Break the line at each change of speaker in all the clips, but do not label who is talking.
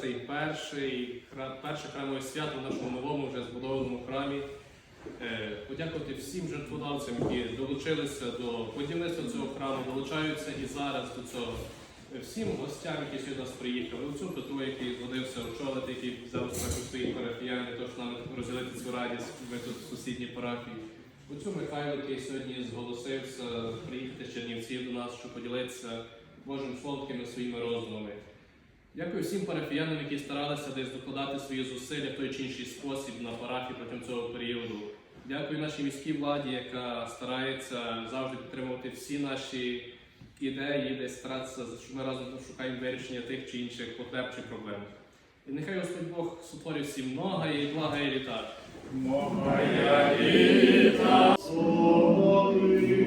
Цей перший, перше храмове свято в нашому новому вже збудованому храмі. Е, подякувати всім жертводавцям, які долучилися до будівництва цього храму, долучаються і зараз до цього. Всім гостям, які сюди нас приїхали, оцю Петру, який згодився очолити, який взяв своїх парафіян, тож нам розділити цю радість, ми тут в сусідній парафії. Оцю Михайло, який сьогодні зголосився приїхати з Чернівців до нас, щоб поділитися Божим Словом такими своїми роздумами. Дякую всім парафіянам, які старалися десь докладати свої зусилля в той чи інший спосіб на парафії протягом цього періоду. Дякую нашій міській владі, яка старається завжди підтримувати всі наші ідеї, десь старатися, щоб ми разом шукаємо вирішення тих чи інших потреб чи проблем. І нехай Господь Бог сотворив всім много і блага і літа.
Господи,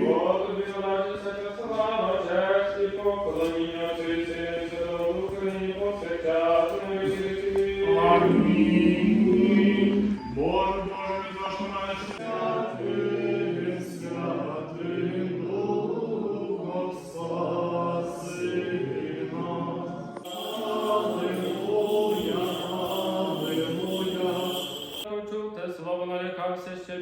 радіться та слава, честь і поклоніння Духа, нині повсякчас і на.
Амінь.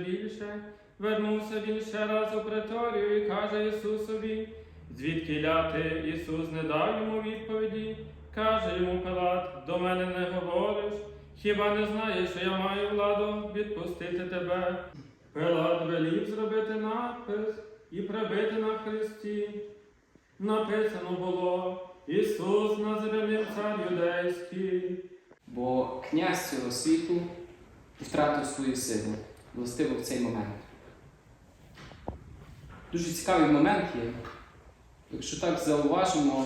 Більше. Вернувся він ще раз у преторію і каже Ісусові, звідки ляти Ісус не дав йому відповіді. Каже йому Пилат, до мене не говориш, хіба не знаєш, що я маю владу відпустити тебе? Пилат велів зробити надпис і прибити на хресті. Написано було Ісус Назарянин цар юдейський.
Бо князь цього світу втратив свою силу, властиво в цей момент. Дуже цікавий момент є. Якщо так зауважимо,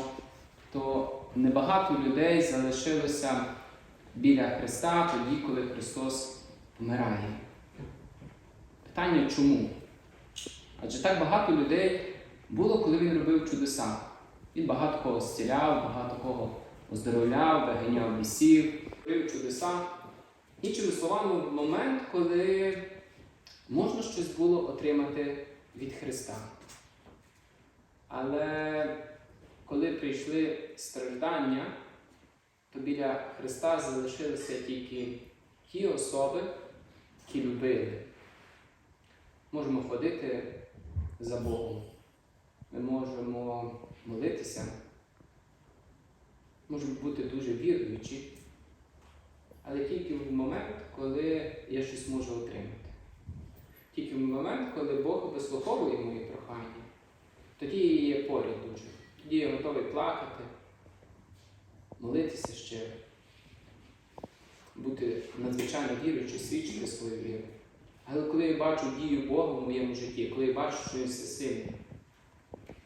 то небагато людей залишилося біля Христа тоді, коли Христос вмирає. Питання чому? Адже так багато людей було, коли Він робив чудеса. Він багато кого зціляв, багато кого оздоровляв, виганяв бісів, робив чудеса. Іншими словами, в момент, коли можна щось було отримати від Христа. Але коли прийшли страждання, то біля Христа залишилися тільки ті особи, які любили. Можемо ходити за Богом. Ми можемо молитися, можемо бути дуже віруючі, але тільки в момент, коли я щось можу отримати. Момент, коли Бог вислуховує мої прохання, тоді я є поряд дуже. Тоді я готовий плакати, молитися щиро, бути надзвичайно віруючим, свідчити свою віру. Але коли я бачу дію Бога в моєму житті, коли я бачу, що він всесильний,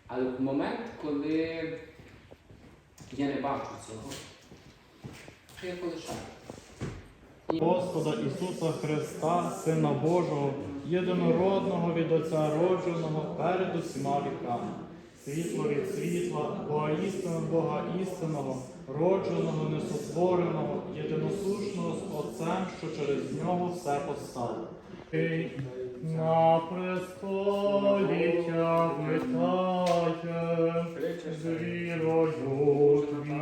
але в момент, коли я не бачу цього, то я полишаю.
Господа Ісуса Христа, Сина Божого, єдинородного від Отця родженого перед усіма віками. Світло від світла, Бога істину, Бога істинного, родженого, несотвореного, єдиносушного з Отцем, що через нього все постало. На престолі тя витає, з вірою твій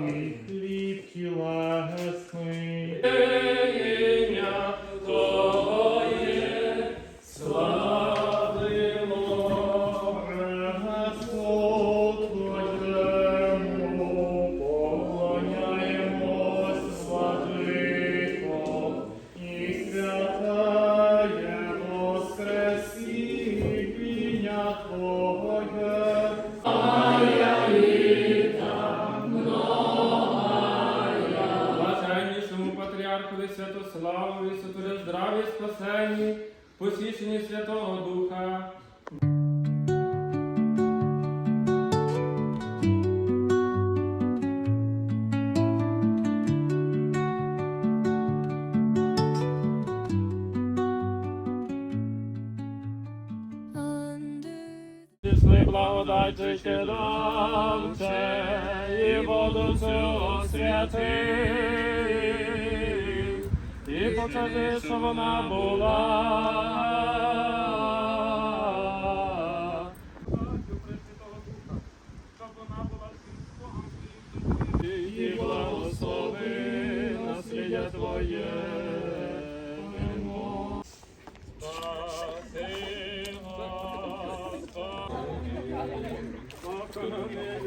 патріархові Святославові, сотворив здраві спасенні, посічені Святого Духа. Пішли благодаті щедровце, і воду святих, і покажи, що вона була. Щоб вона була всім і благослови наслідя Твоє. Спаси, Господи, покажи,